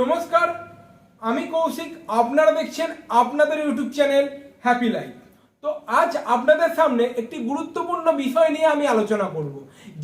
নমস্কার, আমি কৌশিক, আপনারা দেখছেন আপনাদের ইউটিউব চ্যানেল হ্যাপি লাইফ। তো আজ আপনাদের সামনে একটি গুরুত্বপূর্ণ বিষয় নিয়ে আমি আলোচনা করব।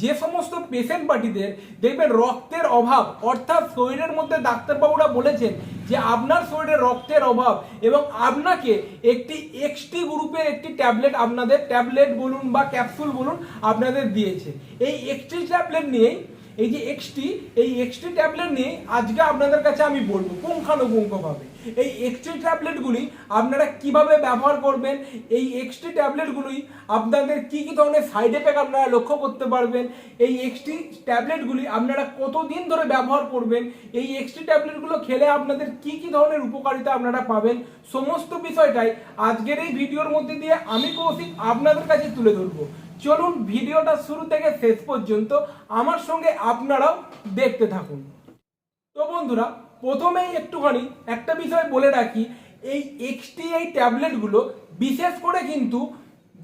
যে সমস্ত পেশেন্ট পার্টিদের দেখবেন রক্তের অভাব, অর্থাৎ শরীরের মধ্যে ডাক্তারবাবুরা বলেছেন যে আপনার শরীরে রক্তের অভাব এবং আপনাকে একটি এক্সটি গ্রুপের একটি ট্যাবলেট আপনাদের ট্যাবলেট বলুন বা ক্যাপসুল বলুন আপনাদের দিয়েছে। এই এক্সটি ট্যাবলেট নিয়েই এই যে এক্সটি এই এক্সটি ট্যাবলেট নিয়ে আজকে আপনাদের কাছে আমি বলব পুঙ্খানুপুঙ্খভাবে এই এক্সটি ট্যাবলেটগুলি আপনারা কীভাবে ব্যবহার করবেন? এই এক্সটি ট্যাবলেটগুলি আপনাদের কি কি ধরনের সাইড এফেক্ট আপনারা লক্ষ্য করতে পারবেন? এই এক্সটি ট্যাবলেটগুলি আপনারা কতদিন ধরে ব্যবহার করবেন? এই এক্সটি ট্যাবলেটগুলো খেলে আপনাদের কি কি ধরনের উপকারিতা আপনারা পাবেন? সমস্ত বিষয়টাই আজকের এই ভিডিওর মধ্যে দিয়ে আমি কৌশিক আপনাদের কাছে তুলে ধরবো। চলুন ভিডিওটা শুরু থেকে শেষ পর্যন্ত আমার সঙ্গে আপনারাও দেখতে থাকুন। তো বন্ধুরা, প্রথমেই একটুখানি একটা বিষয় বলে রাখি, এই এক্সটি এই ট্যাবলেটগুলো বিশেষ করে কিন্তু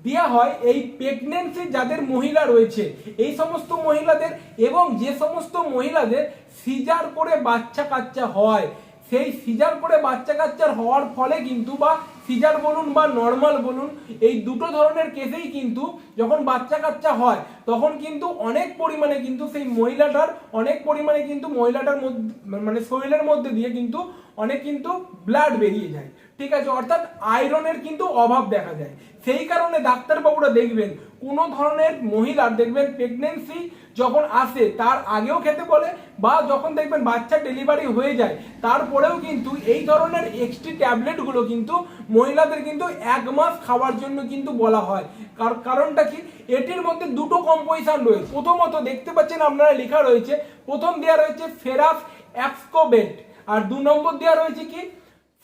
দেওয়া হয় এই প্রেগনেন্সি যাদের মহিলা রয়েছে, এই সমস্ত মহিলাদের এবং যে সমস্ত মহিলাদের সিজার করে বাচ্চা কাচ্চা হয়। সেই সিজার করে বাচ্চা কাচ্চার হওয়ার ফলে কিন্তু বা সিজার বলুন বা নর্মাল বলুন, এই দুটো ধরনের কেসেই কিন্তু যখন বাচ্চা কাচ্চা হয়, তখন কিন্তু অনেক পরিমাণে কিন্তু সেই মহিলাটার, অনেক পরিমাণে কিন্তু মহিলাটার মধ্যে মানে শরীরের মধ্যে দিয়ে কিন্তু অনেক কিন্তু ব্লাড বেরিয়ে যায়। ঠিক আছে, অর্থাৎ আয়রনের কিন্তু অভাব দেখা যায়। সেই কারণে ডাক্তারবাবুরা দেখবেন, কোনো ধরনের মহিলার দেখবেন প্রেগনেন্সি যখন আসে, তার আগেও খেতে বলে বা যখন দেখবেন বাচ্চা ডেলিভারি হয়ে যায়, তারপরেও কিন্তু এই ধরনের এক্সট্রি ট্যাবলেটগুলো কিন্তু মহিলাদের কিন্তু এক মাস খাওয়ার জন্য কিন্তু বলা হয়। কার- কারণটা কি? এটির মধ্যে দুটো কম্পোজিশন রয়েছে। প্রথমত দেখতে পাচ্ছেন আপনারা লেখা রয়েছে, প্রথম দেওয়া রয়েছে ফেরাস অ্যাপসকোবেট আর দু নম্বর দেওয়া রয়েছে কি?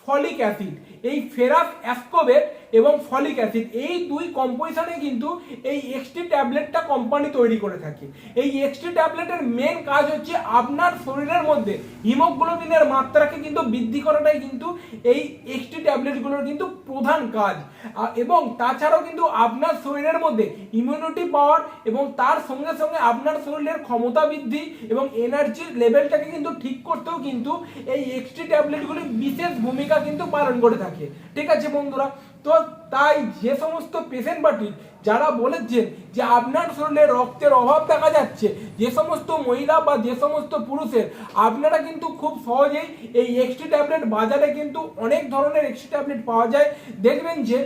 Folic acid. এই ফেরাস অ্যাসকোবেট এবং ফলিক অ্যাসিড, এই দুই কম্পোজিশনে কিন্তু এই এক্সটি ট্যাবলেটটা কোম্পানি তৈরি করে থাকে। এই এক্সটি ট্যাবলেটের মেন কাজ হচ্ছে আপনার শরীরের মধ্যে হিমোগ্লোবিনের মাত্রাকে কিন্তু বৃদ্ধি করাটাই কিন্তু এই এক্সটি ট্যাবলেটগুলোর কিন্তু প্রধান কাজ। এবং তাছাড়াও কিন্তু আপনার শরীরের মধ্যে ইমিউনিটি পাওয়ার এবং তার সঙ্গে সঙ্গে আপনার শরীরের ক্ষমতা বৃদ্ধি এবং এনার্জির লেভেলটাকে কিন্তু ঠিক করতেও কিন্তু এই এক্সটি ট্যাবলেটগুলি বিশেষ ভূমিকা কিন্তু পালন করে থাকে। ঠিক আছে বন্ধুরা, তো তাই যে সমস্ত পেশেন্ট পার্টি যারা বলেছেন যে আপনার শরীরে রক্তের অভাব দেখা যাচ্ছে, যে সমস্ত মহিলা বা যে সমস্ত পুরুষের, আপনারা কিন্তু খুব সহজেই এই এক্সটি ট্যাবলেট বাজারে কিন্তু অনেক ধরনের এক্সটি ট্যাবলেট পাওয়া যায়। দেখবেন যে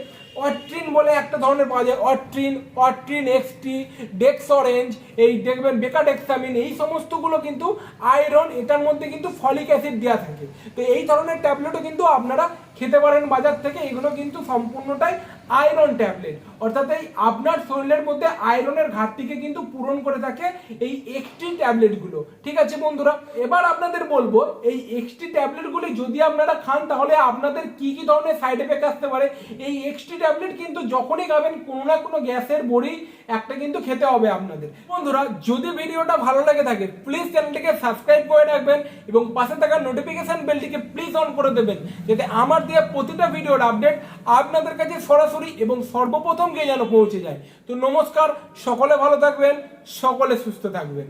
অট্রিন বলে একটা ধরনের পাওয়া যায়, অট্রিন অট্রিন এক্সটি ডেক্স অরেঞ্জ এই দেখবেন বেকাডেক্সামিন এই সমস্তগুলো কিন্তু আয়রন এটার মধ্যে কিন্তু ফলিক অ্যাসিড দেওয়া থাকে। তো এই ধরনের ট্যাবলেটও কিন্তু আপনারা খেতে পারেন বাজার থেকে, এগুলো কিন্তু সম্পূর্ণটাই আয়রন ট্যাবলেট অর্থাৎ এই আপনার শরীরের মধ্যে আয়রনের ঘাটতিকে কিন্তু পূরণ করে থাকে এই এক্সটি ট্যাবলেটগুলো ঠিক আছে বন্ধুরা, এবার আপনাদের বলব, এই এক্সটি ট্যাবলেটগুলি যদি আপনারা খান, তাহলে আপনাদের কি কি ধরনের সাইড এফেক্ট আসতে পারে? এই এক্সটি ট্যাবলেট কিন্তু যখনই খাবেন, কোনো না কোনো গ্যাসের বড়ি একটা কিন্তু খেতে হবে আপনাদের। বন্ধুরা, যদি ভিডিওটা ভালো লাগে থাকে প্লিজ চ্যানেলটিকে সাবস্ক্রাইব করে রাখবেন এবং পাশে থাকা নোটিফিকেশন বেলটিকে প্লিজ অন করে দেবেন, যাতে আমার দেওয়া প্রতিটা ভিডিওর আপডেট আপনাদের কাছে সরাসরি এবং সর্বপ্রথম গিয়ে যেন পৌঁছে যায়। তো নমস্কার, সকলে ভালো থাকবেন, সকলে সুস্থ থাকবেন।